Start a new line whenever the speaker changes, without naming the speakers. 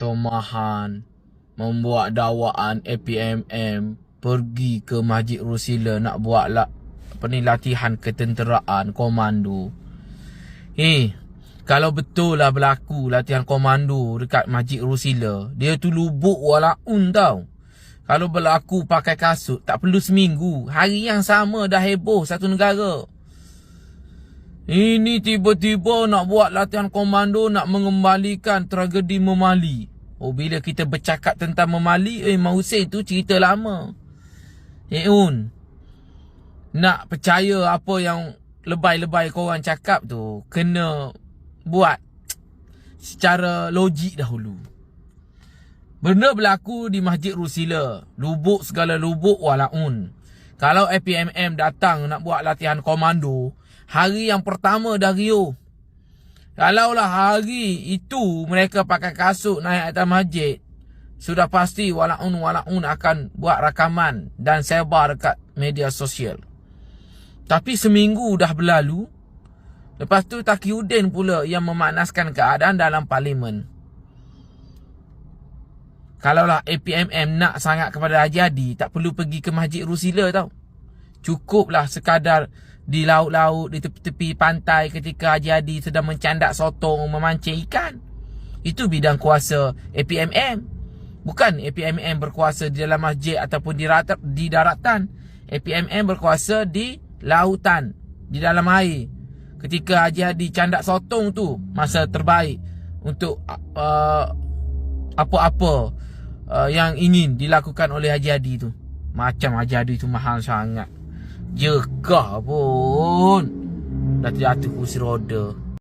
Tomahan membuat dakwaan APMM pergi ke Masjid Rusila nak buat la, apa ni latihan ketenteraan komando. Eh, kalau betul lah berlaku latihan komando dekat Masjid Rusila, dia tu lubuk walaun tau. Kalau berlaku pakai kasut, tak perlu seminggu. Hari yang sama dah heboh satu negara. Ini tiba-tiba nak buat latihan komando nak mengembalikan tragedi memali. Oh bila kita bercakap tentang memali, eh Hussein tu cerita lama. Eh Un. Nak percaya apa yang lebay-lebay korang cakap tu, kena buat secara logik dahulu. Benda berlaku di Masjid Rusila. Lubuk segala lubuk walaun. Kalau APMM datang nak buat latihan komando, hari yang pertama dah Rio. Kalaulah hari itu mereka pakai kasut naik atas masjid, sudah pasti walaun-walaun akan buat rakaman dan sebar dekat media sosial. Tapi seminggu dah berlalu, lepas tu Taqiyuddin pula yang memanaskan keadaan dalam parlimen. Kalaulah APMM nak sangat kepada Haji Hadi, tak perlu pergi ke Masjid Rusila tau. Cukuplah sekadar di laut-laut, di tepi-tepi pantai ketika Haji Hadi sedang mencandak sotong, memancing ikan. Itu bidang kuasa APMM. Bukan APMM berkuasa di dalam masjid ataupun di, rat- di daratan. APMM berkuasa di lautan, di dalam air. Ketika Haji Hadi candak sotong tu, masa terbaik untuk uh, apa-apa uh, yang ingin dilakukan oleh Haji Hadi tu. Macam Haji Hadi tu mahal sangat. Jekah pun. Dah terjatuh kursi roda.